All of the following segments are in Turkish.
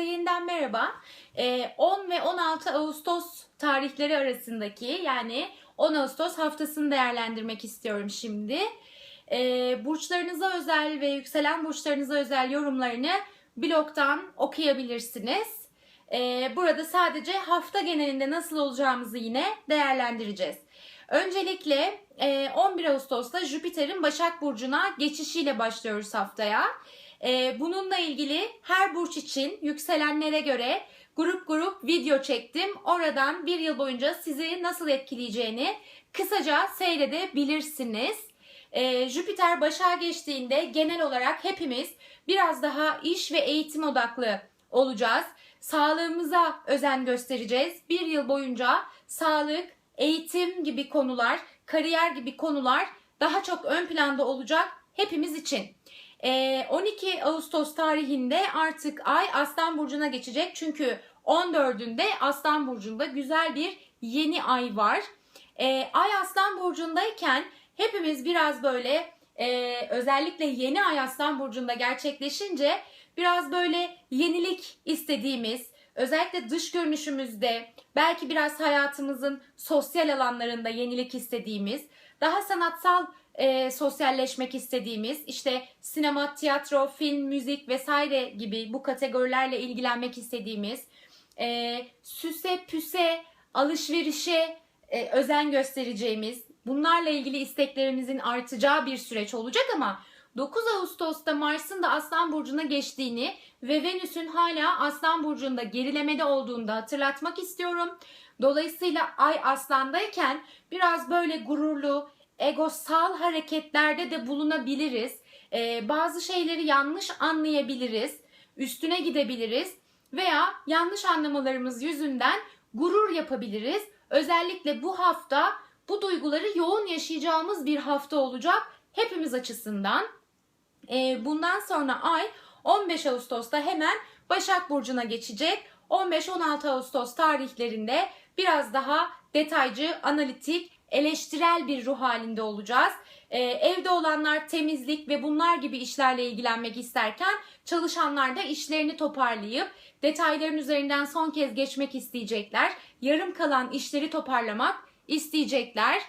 Herkese yeniden merhaba. Ee, 10 ve 16 Ağustos tarihleri arasındaki yani 10 Ağustos haftasını değerlendirmek istiyorum şimdi. Ee, burçlarınıza özel ve yükselen burçlarınıza özel yorumlarını blogdan okuyabilirsiniz. Ee, burada sadece hafta genelinde nasıl olacağımızı yine değerlendireceğiz. Öncelikle e, 11 Ağustos'ta Jüpiter'in Başak Burcu'na geçişiyle başlıyoruz haftaya. Ee, bununla ilgili her burç için yükselenlere göre grup grup video çektim. Oradan bir yıl boyunca sizi nasıl etkileyeceğini kısaca seyredebilirsiniz. Ee, Jüpiter başa geçtiğinde genel olarak hepimiz biraz daha iş ve eğitim odaklı olacağız. Sağlığımıza özen göstereceğiz. Bir yıl boyunca sağlık, eğitim gibi konular, kariyer gibi konular daha çok ön planda olacak hepimiz için. 12 ee, Ağustos tarihinde artık Ay Aslan Burcu'na geçecek. Çünkü 14'ünde Aslan Burcu'nda güzel bir yeni ay var. Ee, ay Aslan Burcu'ndayken hepimiz biraz böyle e, özellikle yeni Ay Aslan Burcu'nda gerçekleşince biraz böyle yenilik istediğimiz, özellikle dış görünüşümüzde, belki biraz hayatımızın sosyal alanlarında yenilik istediğimiz, daha sanatsal e, sosyalleşmek istediğimiz işte sinema, tiyatro, film, müzik vesaire gibi bu kategorilerle ilgilenmek istediğimiz e, süse püse alışverişe e, özen göstereceğimiz bunlarla ilgili isteklerimizin artacağı bir süreç olacak ama 9 Ağustos'ta Mars'ın da Aslan Burcu'na geçtiğini ve Venüs'ün hala Aslan Burcu'nda gerilemede olduğunu da hatırlatmak istiyorum. Dolayısıyla Ay Aslan'dayken biraz böyle gururlu, egosal hareketlerde de bulunabiliriz. Ee, bazı şeyleri yanlış anlayabiliriz, üstüne gidebiliriz veya yanlış anlamalarımız yüzünden gurur yapabiliriz. Özellikle bu hafta bu duyguları yoğun yaşayacağımız bir hafta olacak hepimiz açısından. Ee, bundan sonra ay 15 Ağustos'ta hemen Başak Burcu'na geçecek. 15-16 Ağustos tarihlerinde biraz daha detaycı, analitik eleştirel bir ruh halinde olacağız. Ee, evde olanlar temizlik ve bunlar gibi işlerle ilgilenmek isterken çalışanlar da işlerini toparlayıp detayların üzerinden son kez geçmek isteyecekler. Yarım kalan işleri toparlamak isteyecekler.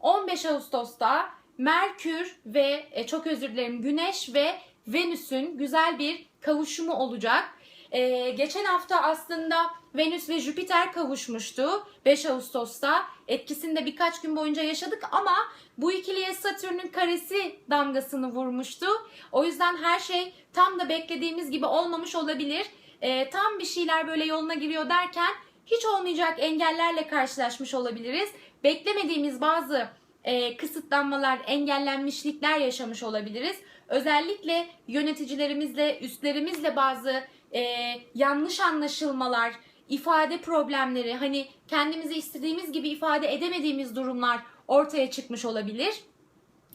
15 Ağustos'ta Merkür ve e, çok özür dilerim Güneş ve Venüs'ün güzel bir kavuşumu olacak. Ee, geçen hafta aslında Venüs ve Jüpiter kavuşmuştu 5 Ağustos'ta. Etkisini de birkaç gün boyunca yaşadık ama bu ikiliye Satürn'ün karesi damgasını vurmuştu. O yüzden her şey tam da beklediğimiz gibi olmamış olabilir. Ee, tam bir şeyler böyle yoluna giriyor derken hiç olmayacak engellerle karşılaşmış olabiliriz. Beklemediğimiz bazı e, kısıtlanmalar, engellenmişlikler yaşamış olabiliriz. Özellikle yöneticilerimizle, üstlerimizle bazı e, yanlış anlaşılmalar, ifade problemleri, hani kendimizi istediğimiz gibi ifade edemediğimiz durumlar ortaya çıkmış olabilir.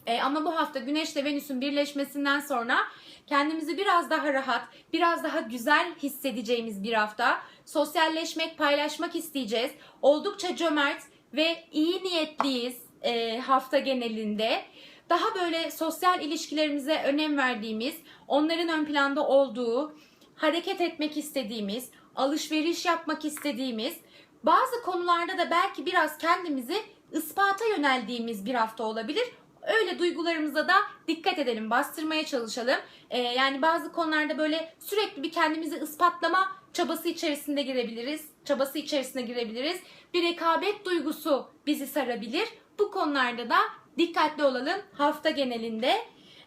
E, ama bu hafta Güneş ile Venüs'ün birleşmesinden sonra kendimizi biraz daha rahat, biraz daha güzel hissedeceğimiz bir hafta. Sosyalleşmek, paylaşmak isteyeceğiz. Oldukça cömert ve iyi niyetliyiz e, hafta genelinde. Daha böyle sosyal ilişkilerimize önem verdiğimiz, onların ön planda olduğu, hareket etmek istediğimiz, alışveriş yapmak istediğimiz, bazı konularda da belki biraz kendimizi ispata yöneldiğimiz bir hafta olabilir. Öyle duygularımıza da dikkat edelim, bastırmaya çalışalım. Ee, yani bazı konularda böyle sürekli bir kendimizi ispatlama çabası içerisinde girebiliriz. Çabası içerisine girebiliriz. Bir rekabet duygusu bizi sarabilir. Bu konularda da dikkatli olalım hafta genelinde.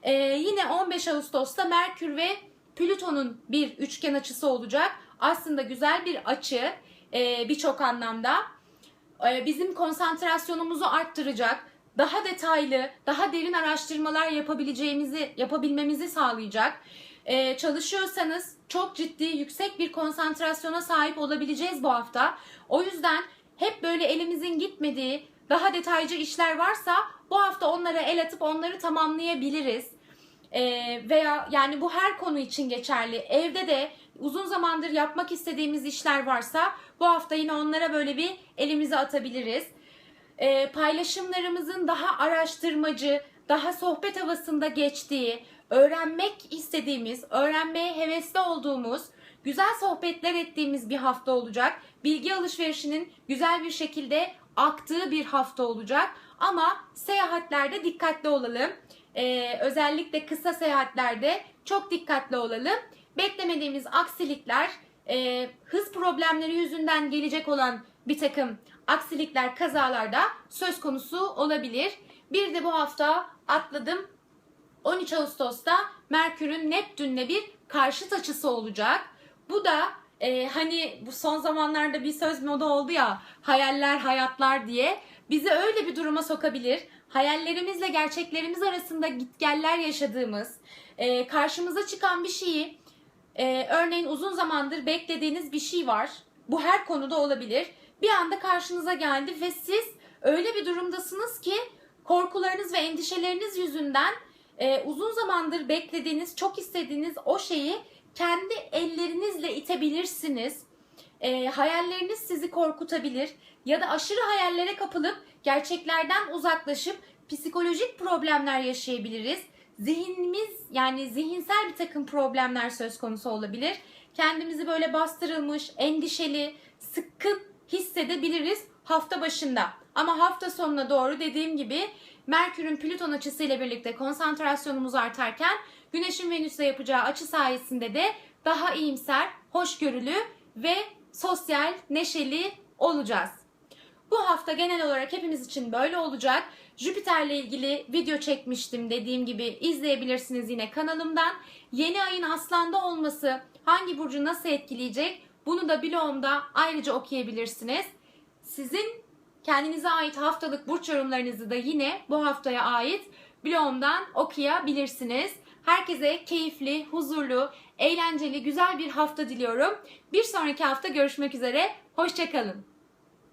Ee, yine 15 Ağustos'ta Merkür ve Plüton'un bir üçgen açısı olacak. Aslında güzel bir açı e, birçok anlamda. E, bizim konsantrasyonumuzu arttıracak, daha detaylı, daha derin araştırmalar yapabileceğimizi, yapabilmemizi sağlayacak. E, çalışıyorsanız çok ciddi, yüksek bir konsantrasyona sahip olabileceğiz bu hafta. O yüzden hep böyle elimizin gitmediği, daha detaycı işler varsa bu hafta onlara el atıp onları tamamlayabiliriz. Ee, veya yani bu her konu için geçerli. Evde de uzun zamandır yapmak istediğimiz işler varsa bu hafta yine onlara böyle bir elimizi atabiliriz. Ee, paylaşımlarımızın daha araştırmacı, daha sohbet havasında geçtiği, öğrenmek istediğimiz, öğrenmeye hevesli olduğumuz güzel sohbetler ettiğimiz bir hafta olacak. Bilgi alışverişinin güzel bir şekilde aktığı bir hafta olacak. Ama seyahatlerde dikkatli olalım. Ee, özellikle kısa seyahatlerde çok dikkatli olalım. Beklemediğimiz aksilikler, e, hız problemleri yüzünden gelecek olan bir takım aksilikler, kazalarda söz konusu olabilir. Bir de bu hafta atladım 13 Ağustos'ta Merkür'ün Neptün'le bir karşıt açısı olacak. Bu da e, hani bu son zamanlarda bir söz moda oldu ya hayaller hayatlar diye bizi öyle bir duruma sokabilir. Hayallerimizle gerçeklerimiz arasında gitgeller yaşadığımız, e, karşımıza çıkan bir şeyi e, örneğin uzun zamandır beklediğiniz bir şey var. Bu her konuda olabilir. Bir anda karşınıza geldi ve siz öyle bir durumdasınız ki korkularınız ve endişeleriniz yüzünden e, uzun zamandır beklediğiniz, çok istediğiniz o şeyi kendi ellerinizle itebilirsiniz. E, hayalleriniz sizi korkutabilir ya da aşırı hayallere kapılıp gerçeklerden uzaklaşıp psikolojik problemler yaşayabiliriz. Zihnimiz yani zihinsel bir takım problemler söz konusu olabilir. Kendimizi böyle bastırılmış, endişeli, sıkkın hissedebiliriz hafta başında. Ama hafta sonuna doğru dediğim gibi Merkür'ün Plüton açısı ile birlikte konsantrasyonumuz artarken Güneş'in Venüs'le yapacağı açı sayesinde de daha iyimser, hoşgörülü ve sosyal, neşeli olacağız. Bu hafta genel olarak hepimiz için böyle olacak. Jüpiter'le ilgili video çekmiştim dediğim gibi izleyebilirsiniz yine kanalımdan. Yeni ayın aslanda olması hangi burcu nasıl etkileyecek bunu da blogumda ayrıca okuyabilirsiniz. Sizin kendinize ait haftalık burç yorumlarınızı da yine bu haftaya ait blogumdan okuyabilirsiniz. Herkese keyifli, huzurlu, eğlenceli, güzel bir hafta diliyorum. Bir sonraki hafta görüşmek üzere. Hoşçakalın.